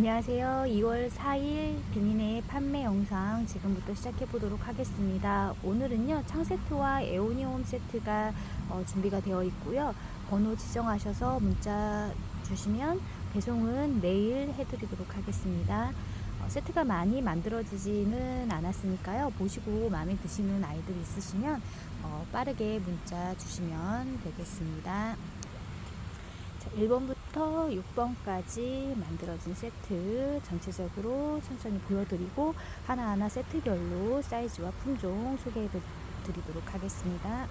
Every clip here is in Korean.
안녕하세요. 2월 4일 비닌의 판매 영상 지금부터 시작해 보도록 하겠습니다. 오늘은요 창세트와 에오니홈 세트가 어, 준비가 되어 있고요. 번호 지정하셔서 문자 주시면 배송은 내일 해드리도록 하겠습니다. 어, 세트가 많이 만들어지지는 않았으니까요. 보시고 마음에 드시는 아이들 있으시면 어, 빠르게 문자 주시면 되겠습니다. 자, 1번부터 6번까지 만들어진 세트 전체적으로 천천히 보여드리고 하나하나 세트별로 사이즈와 품종 소개해 드리도록 하겠습니다.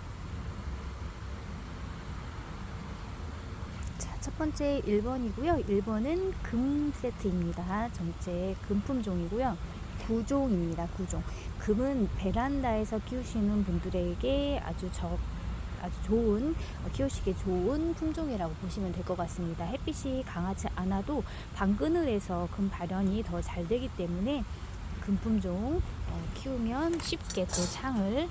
자, 첫 번째 1번이고요. 1번은 금 세트입니다. 전체 금 품종이고요. 구종입니다. 구종. 금은 베란다에서 키우시는 분들에게 아주 적 아주 좋은 어, 키우시기에 좋은 품종이라고 보시면 될 것 같습니다. 햇빛이 강하지 않아도 방그늘에서 금 발현이 더 잘 되기 때문에 금 품종 어, 키우면 쉽게 또 창을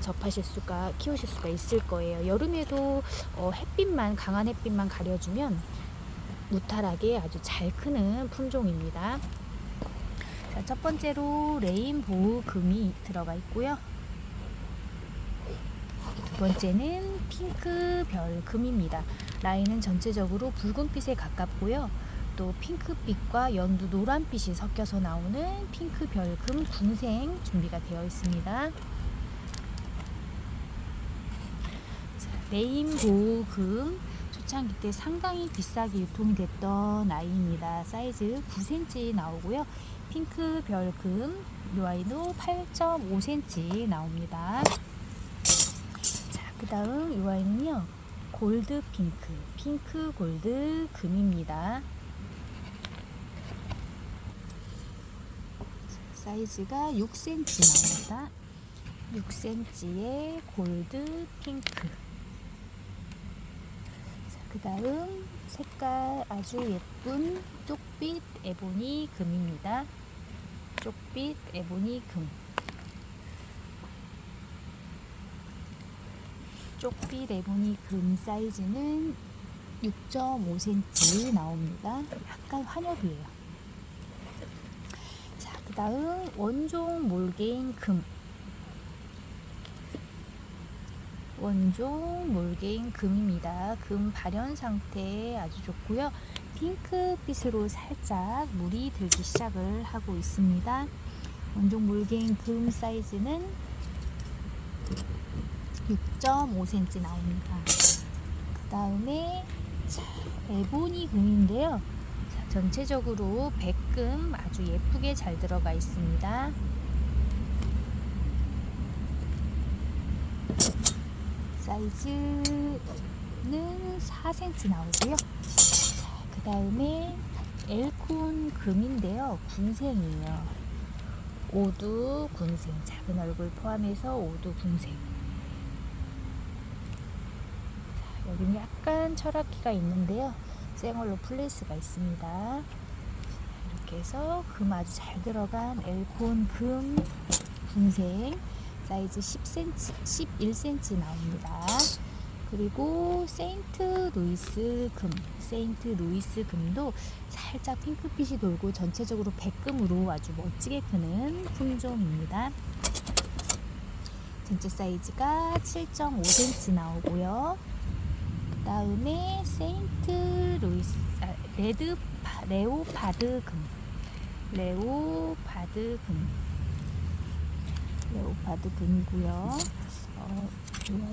접하실 수가 키우실 수가 있을 거예요. 여름에도 어, 햇빛만 강한 햇빛만 가려주면 무탈하게 아주 잘 크는 품종입니다. 자, 첫 번째로 레인보우 금이 들어가 있고요. 두 번째는 핑크 별 금입니다. 라인은 전체적으로 붉은빛에 가깝고요. 또 핑크빛과 연두 노란빛이 섞여서 나오는 핑크 별금 군생 준비가 되어 있습니다. 자, 레인보우 금 초창기 때 상당히 비싸게 유통이 됐던 아이입니다. 사이즈 9cm 나오고요. 핑크 별금 이 아이도 8.5cm 나옵니다. 그 다음 이 아이는요 골드 핑크 핑크 골드 금입니다. 사이즈가 6cm 나옵니다. 6cm의 골드 핑크. 그 다음 색깔 아주 예쁜 쪽빛 에보니 금입니다. 쪽빛 에보니 금 쪽비 레몬이 금 사이즈는 6.5cm 나옵니다. 약간 환엽이에요. 자, 그 다음 원종 몰개인 금. 원종 몰개인 금입니다. 금 발현 상태 아주 좋고요. 핑크빛으로 살짝 물이 들기 시작을 하고 있습니다. 원종 몰개인 금 사이즈는 6.5cm 나옵니다. 그 다음에 에보니 금인데요. 자, 전체적으로 백금 아주 예쁘게 잘 들어가 있습니다. 사이즈는 4cm 나오고요. 그 다음에 엘콘 금인데요. 군생이에요. 오두 군생 작은 얼굴 포함해서 오두 군생 여기는 약간 철학기가 있는데요. 풀릴 수가 있습니다. 이렇게 해서 금 아주 잘 들어간 엘콘 금 분생 사이즈 10cm, 11cm 나옵니다. 그리고 세인트 루이스 금, 세인트 루이스 금도 살짝 핑크빛이 돌고 전체적으로 백금으로 아주 멋지게 크는 품종입니다. 전체 사이즈가 7.5cm 나오고요. 다음에 세인트 루이스 아, 레드 파, 레오파드 금 레오파드 금 레오파드 금이고요. 어,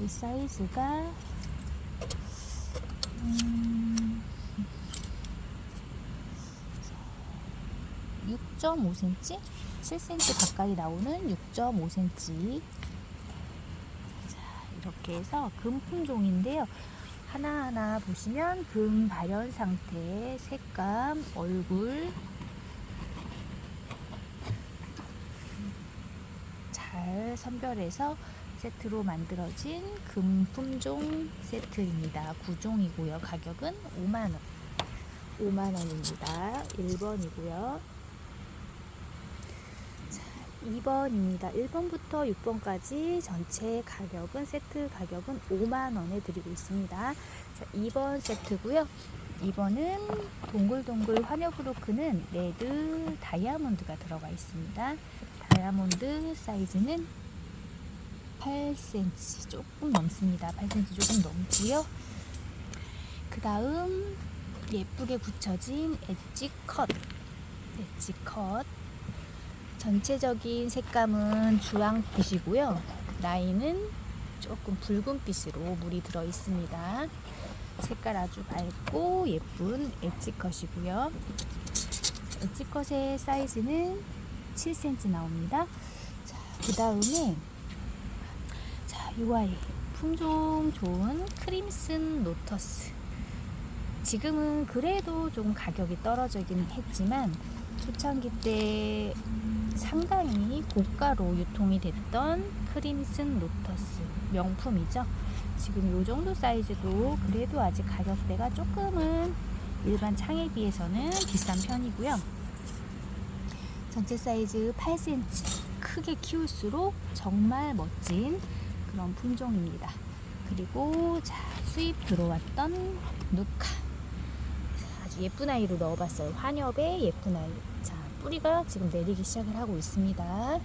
이 사이즈가 음, 6.5cm, 7cm 가까이 나오는 6.5cm. 자, 이렇게 해서 금품종인데요. 하나하나 보시면 금 발현 상태, 색감, 얼굴 잘 선별해서 세트로 만들어진 금 품종 세트입니다. 9종이고요. 가격은 5만원. 5만원입니다. 1번이고요. 2번입니다. 1번부터 6번까지 전체 가격은 세트 가격은 5만 원에 드리고 있습니다. 자, 2번 세트고요. 2번은 동글동글 환엽브로크는 레드 다이아몬드가 들어가 있습니다. 다이아몬드 사이즈는 8cm 조금 넘습니다. 8cm 조금 넘고요. 그 다음 예쁘게 붙여진 엣지 컷. 엣지 컷. 전체적인 색감은 주황빛이고요. 라인은 조금 붉은빛으로 물이 들어 있습니다. 색깔 아주 맑고 예쁜 엣지 컷이고요. 엣지 컷의 사이즈는 7cm 나옵니다. 자, 그 다음에 자, UI 품종 좋은 크림슨 로터스. 지금은 그래도 좀 가격이 떨어지긴 했지만 초창기 때 상당히 고가로 유통이 됐던 크림슨 로터스 명품이죠. 지금 이 정도 사이즈도 그래도 아직 가격대가 조금은 일반 창에 비해서는 비싼 편이고요. 전체 사이즈 8cm 크게 키울수록 정말 멋진 그런 품종입니다. 그리고 자 수입 들어왔던 누카 자, 아주 예쁜 아이로 넣어봤어요. 환엽의 예쁜 아이. 자 뿌리가 지금 내리기 시작을 하고 있습니다.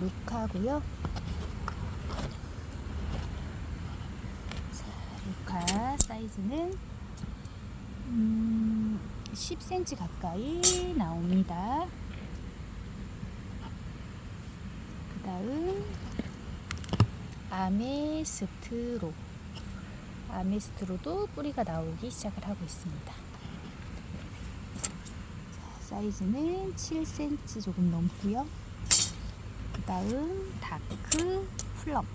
루카고요. 자, 루카 사이즈는 음, 10cm 가까이 나옵니다. 그 다음 아메스트로 아메스트로도 뿌리가 나오기 시작을 하고 있습니다. 자, 사이즈는 7cm 조금 넘고요. 그 다음 다크 플럼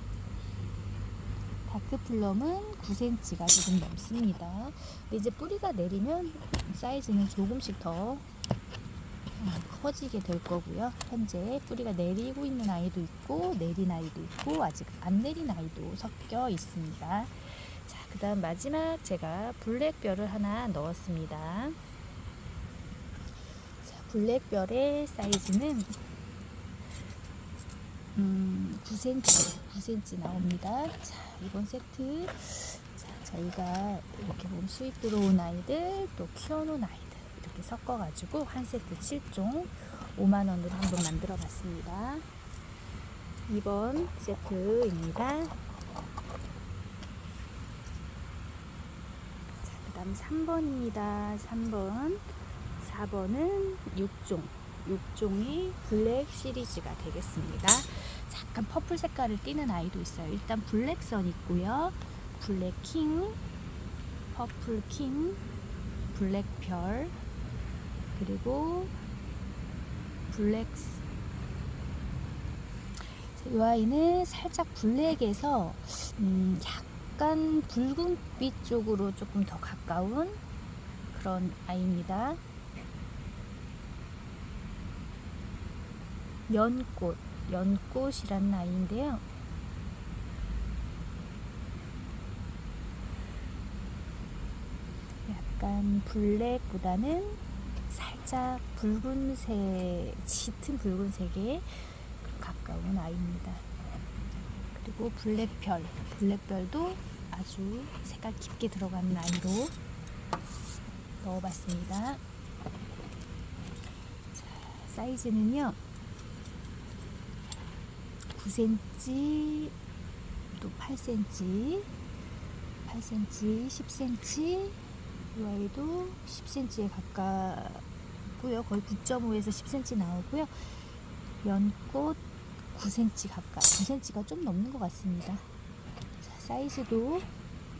다크 플럼은 9cm가 조금 넘습니다. 근데 이제 뿌리가 내리면 사이즈는 조금씩 더 음, 커지게 될 거고요. 현재 뿌리가 내리고 있는 아이도 있고 내린 아이도 있고 아직 안 내린 아이도 섞여 있습니다. 자, 그 다음 마지막 제가 블랙별을 하나 넣었습니다. 자, 블랙별의 사이즈는 음, 9cm, 9cm 나옵니다. 자, 이번 세트 자, 저희가 이렇게 보면 수입 들어온 아이들 또 키워놓은 아이들 이렇게 섞어가지고 한 세트 7종 5만 원으로 한번 만들어 봤습니다. 2번 세트입니다. 자, 그 다음 3번입니다. 3번. 4번은 6종. 6종이 블랙 시리즈가 되겠습니다. 약간 퍼플 색깔을 띠는 아이도 있어요. 일단 블랙선 있고요. 블랙 킹, 퍼플 킹, 블랙 별, 그리고 블랙 이 아이는 살짝 블랙에서 음, 약간 붉은빛 쪽으로 조금 더 가까운 그런 아이입니다. 연꽃, 연꽃이라는 아이인데요. 약간 블랙보다는 살짝 붉은색, 짙은 붉은색에 가까운 아이입니다. 그리고 블랙별, 블랙별도 아주 색깔 깊게 들어가는 아이로 넣어봤습니다. 자, 사이즈는요. 9cm, 또 8cm, 8cm, 10cm, 이 아이도 10cm에 가깝고요. 거의 9.5에서 10cm 나오고요. 연꽃 9cm 가까이, 9cm가 좀 넘는 것 같습니다. 자, 사이즈도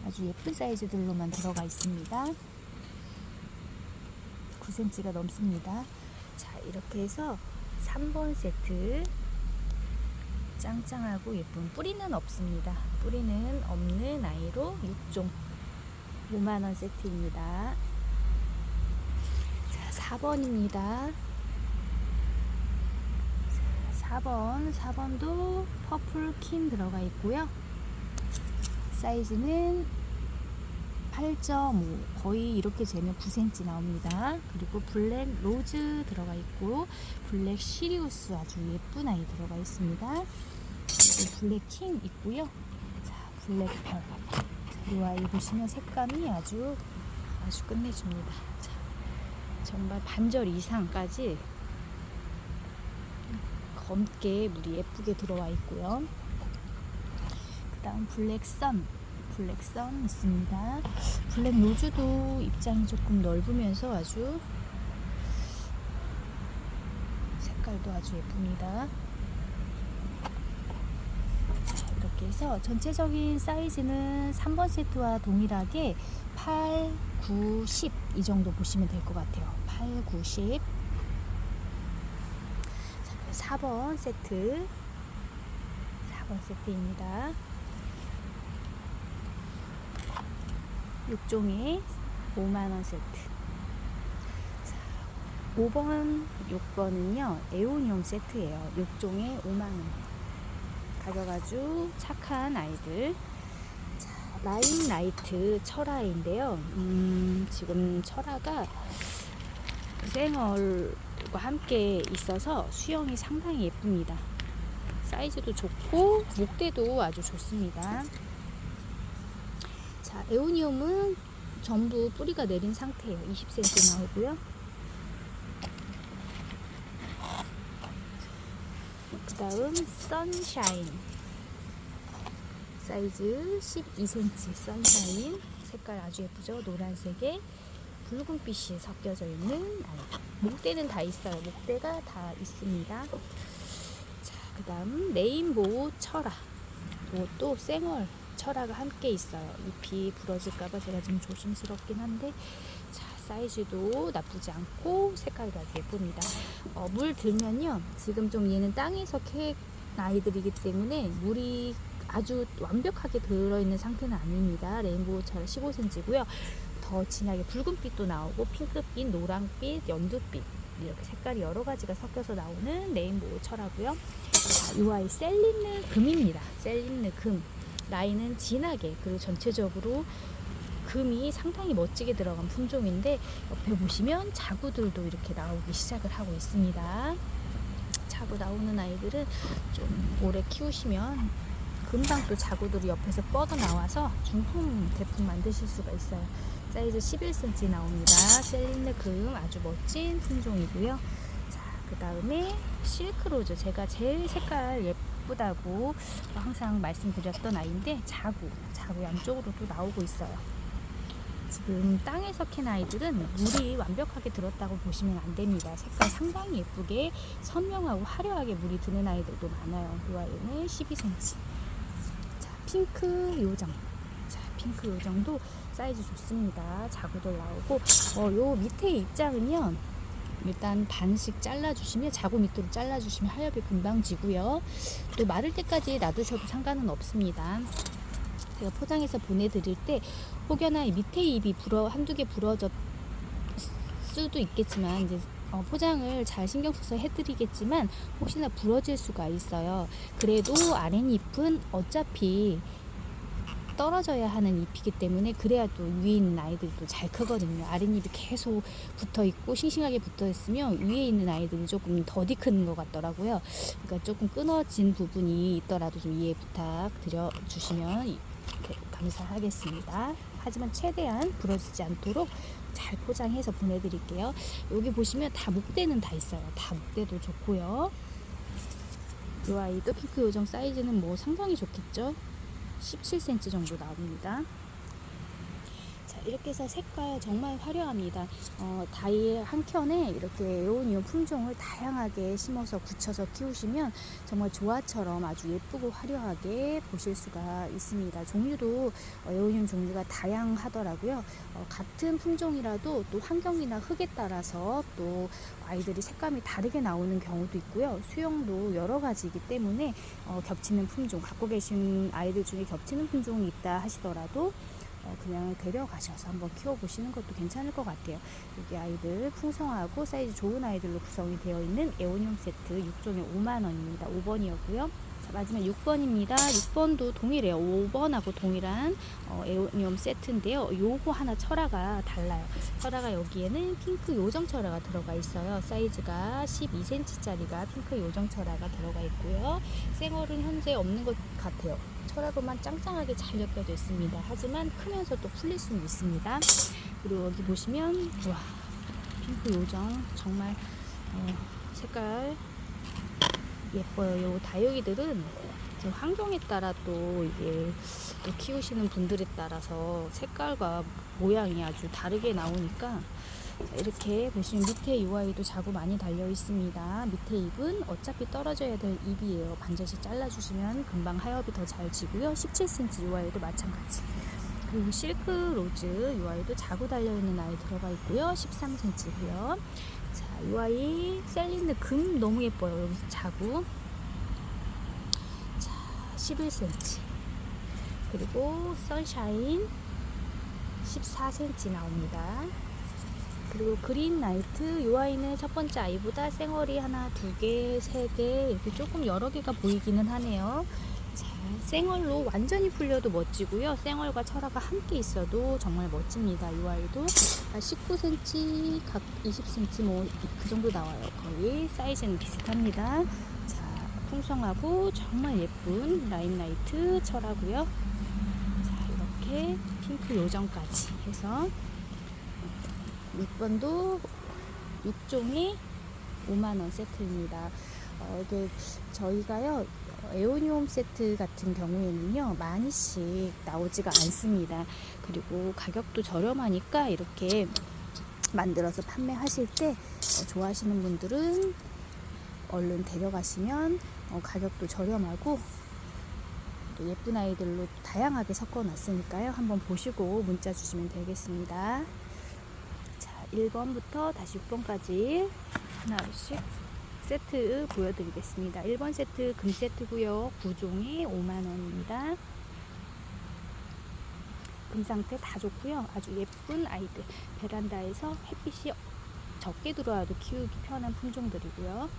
아주 예쁜 사이즈들로만 들어가 있습니다. 9cm가 넘습니다. 자, 이렇게 해서 3번 세트 짱짱하고 예쁜 뿌리는 없습니다. 뿌리는 없는 아이로 6종 5만원 세트입니다. 자, 4번입니다. 4번, 4번도 퍼플 킨 들어가 있고요. 사이즈는 8.5 거의 이렇게 재면 9cm 나옵니다. 그리고 블랙 로즈 들어가 있고 블랙 시리우스 아주 예쁜 아이 들어가 있습니다. 그리고 블랙 킹 있고요. 자, 블랙 별. 자, 이 아이 보시면 색감이 아주 아주 끝내줍니다. 자, 정말 반절 이상까지 검게 물이 예쁘게 들어와 있고요. 그 다음 블랙선, 블랙선 있습니다. 블랙 노즈도 입장이 조금 넓으면서 아주 색깔도 아주 예쁩니다. 자, 이렇게 해서 전체적인 사이즈는 3번 세트와 동일하게 8, 9, 10 이 정도 보시면 될 것 같아요. 8, 9, 10 자, 4번 세트. 4번 세트입니다. 6종에 5만원 세트. 자, 5번, 6번은요 에오니움 세트예요. 6종에 5만원 가격 아주 착한 아이들 자, 라인 라이트 철화인데요 음, 지금 철화가 생얼과 함께 있어서 수영이 상당히 예쁩니다 사이즈도 좋고 목대도 아주 좋습니다 자, 에오니움은 전부 뿌리가 내린 상태예요. 20cm 나오고요. 그 다음 선샤인 사이즈 12cm 선샤인 색깔 아주 예쁘죠? 노란색에 붉은빛이 섞여져 있는. 목대는 다 있어요. 목대가 다 있습니다. 자, 그 다음 레인보우 철화 이것도 생얼 철화가 함께 있어요. 잎이 부러질까봐 제가 좀 조심스럽긴 한데 자 사이즈도 나쁘지 않고 색깔도 아주 예쁩니다. 어, 물 들면요 지금 좀 얘는 땅에서 캐 아이들이기 때문에 물이 아주 완벽하게 들어있는 상태는 아닙니다. 레인보우처럼 15cm고요. 더 진하게 붉은빛도 나오고 핑크빛, 노랑빛, 연두빛 이렇게 색깔이 여러 가지가 섞여서 나오는 레인보우 철하고요. 자, 이 아이 셀린느 금입니다. 셀린느 금. 라인은 진하게 그리고 전체적으로 금이 상당히 멋지게 들어간 품종인데 옆에 보시면 자구들도 이렇게 나오기 시작을 하고 있습니다. 자구 나오는 아이들은 좀 오래 키우시면 금방 또 자구들이 옆에서 뻗어 나와서 중품 제품 만드실 수가 있어요. 사이즈 11cm 나옵니다. 셀린느 금 아주 멋진 품종이고요. 자, 그 다음에 실크로즈 제가 제일 색깔 예쁘다고 항상 말씀드렸던 아이인데 자구, 자구 양쪽으로도 나오고 있어요. 지금 땅에서 캔 아이들은 물이 완벽하게 들었다고 보시면 안 됩니다. 색깔 상당히 예쁘게 선명하고 화려하게 물이 드는 아이들도 많아요. 이 아이는 12cm. 자, 핑크 요정. 자, 핑크 요정도 사이즈 좋습니다. 자구들 나오고, 어, 요 밑에 입장은요. 일단 반씩 잘라주시면 자구 밑으로 잘라주시면 하엽이 금방 지고요. 또 마를 때까지 놔두셔도 상관은 없습니다. 제가 포장해서 보내드릴 때 혹여나 이 밑에 잎이 불어 한두 개 부러졌 수도 있겠지만 이제 어, 포장을 잘 신경 써서 해드리겠지만 혹시나 부러질 수가 있어요. 그래도 아랫잎은 어차피 떨어져야 하는 잎이기 때문에 그래야 또 위에 있는 아이들도 잘 크거든요. 아랫잎이 계속 붙어 있고 싱싱하게 붙어 있으면 위에 있는 아이들이 조금 더디 큰것 같더라고요. 그러니까 조금 끊어진 부분이 있더라도 좀 이해 부탁드려 주시면 감사하겠습니다. 하지만 최대한 부러지지 않도록 잘 포장해서 보내드릴게요. 여기 보시면 다 목대는 다 있어요. 다 목대도 좋고요. 이 아이도 핑크 요정 사이즈는 뭐 상당히 좋겠죠. 17cm 정도 나옵니다. 자, 이렇게 해서 색깔 정말 화려합니다. 어, 다이 한 켠에 이렇게 에오니움 품종을 다양하게 심어서 굳혀서 키우시면 정말 조화처럼 아주 예쁘고 화려하게 보실 수가 있습니다. 종류도 어, 에오니움 종류가 다양하더라고요. 어, 같은 품종이라도 또 환경이나 흙에 따라서 또 아이들이 색감이 다르게 나오는 경우도 있고요. 수영도 여러 가지이기 때문에 어, 겹치는 품종, 갖고 계신 아이들 중에 겹치는 품종이 있다 하시더라도 어, 그냥 데려가셔서 한번 키워보시는 것도 괜찮을 것 같아요. 여기 아이들 풍성하고 사이즈 좋은 아이들로 구성이 되어 있는 에오니움 세트 6종에 5만원입니다. 5번이었고요. 마지막 6번입니다. 6번도 동일해요. 5번하고 동일한 어, 에오니움 세트인데요. 요거 하나 철화가 달라요. 철화가 여기에는 핑크 요정 철화가 들어가 있어요. 사이즈가 12cm짜리가 핑크 요정 철화가 들어가 있고요. 생얼은 현재 없는 것 같아요. 철화로만 짱짱하게 잘 엮여져 있습니다. 하지만 크면서 또 풀릴 수는 있습니다. 그리고 여기 보시면 와 핑크 요정 정말 어, 색깔 예뻐요. 요 다육이들은 그 환경에 따라 또 이게 또 키우시는 분들에 따라서 색깔과 모양이 아주 다르게 나오니까 자, 이렇게 보시면 밑에 UI도 자구 많이 달려 있습니다. 밑에 잎은 어차피 떨어져야 될 잎이에요. 반드시 잘라주시면 금방 하엽이 더 잘 지고요. 17cm UI도 마찬가지. 그리고 실크 로즈 UI도 자구 달려 있는 아이 들어가 있고요. 13cm고요. 자, UI 셀린드 금 너무 예뻐요. 여기서 자구. 자, 11cm. 그리고 선샤인 14cm 나옵니다. 그리고 그린 나이트 요 아이는 첫 번째 아이보다 쌩얼이 하나, 두 개, 세 개 이렇게 조금 여러 개가 보이기는 하네요. 자, 쌩얼로 완전히 풀려도 멋지고요. 쌩얼과 철화가 함께 있어도 정말 멋집니다. 이 아이도 19cm, 각 20cm 뭐 그 정도 나와요. 거의 사이즈는 비슷합니다. 자, 풍성하고 정말 예쁜 라인 라이트 철하고요. 자, 이렇게 핑크 요정까지 해서 6번도 6종이 5만원 세트입니다. 어, 이게 저희가요, 에오니움 세트 같은 경우에는요, 많이씩 나오지가 않습니다. 그리고 가격도 저렴하니까 이렇게 만들어서 판매하실 때 어, 좋아하시는 분들은 얼른 데려가시면 어, 가격도 저렴하고 또 예쁜 아이들로 다양하게 섞어 놨으니까요. 한번 보시고 문자 주시면 되겠습니다. 자, 1번부터 다시 6번까지 하나씩 세트 보여드리겠습니다. 1번 세트 금 세트고요. 9종이 5만원입니다. 금 상태 다 좋고요. 아주 예쁜 아이들. 베란다에서 햇빛이 적게 들어와도 키우기 편한 품종들이고요.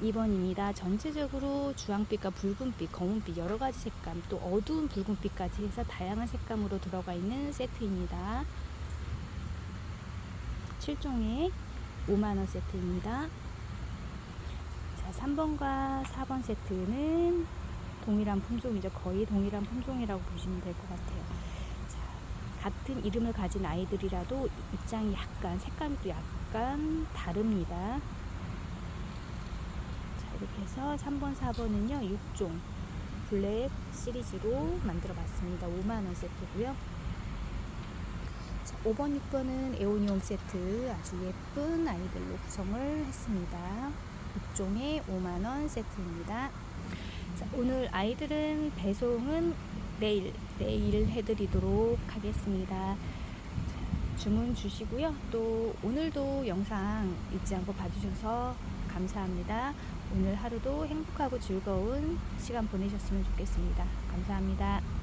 2번입니다. 전체적으로 주황빛과 붉은빛, 검은빛 여러 가지 색감, 또 어두운 붉은빛까지 해서 다양한 색감으로 들어가 있는 세트입니다. 7종의 5만원 세트입니다. 자, 3번과 4번 세트는 동일한 품종이죠. 거의 동일한 품종이라고 보시면 될 것 같아요. 자, 같은 이름을 가진 아이들이라도 입장이 약간, 색감도 약간 다릅니다. 자, 이렇게 해서 3번, 4번은요, 6종 블랙 시리즈로 만들어 봤습니다. 5만원 세트고요. 자, 5번, 6번은 에오니움 세트 아주 예쁜 아이들로 구성을 했습니다. 6종의 5만원 세트입니다. 자, 오늘 아이들은 배송은 내일, 내일 해드리도록 하겠습니다. 자, 주문 주시고요. 또 오늘도 영상 잊지 않고 봐주셔서 감사합니다. 오늘 하루도 행복하고 즐거운 시간 보내셨으면 좋겠습니다. 감사합니다.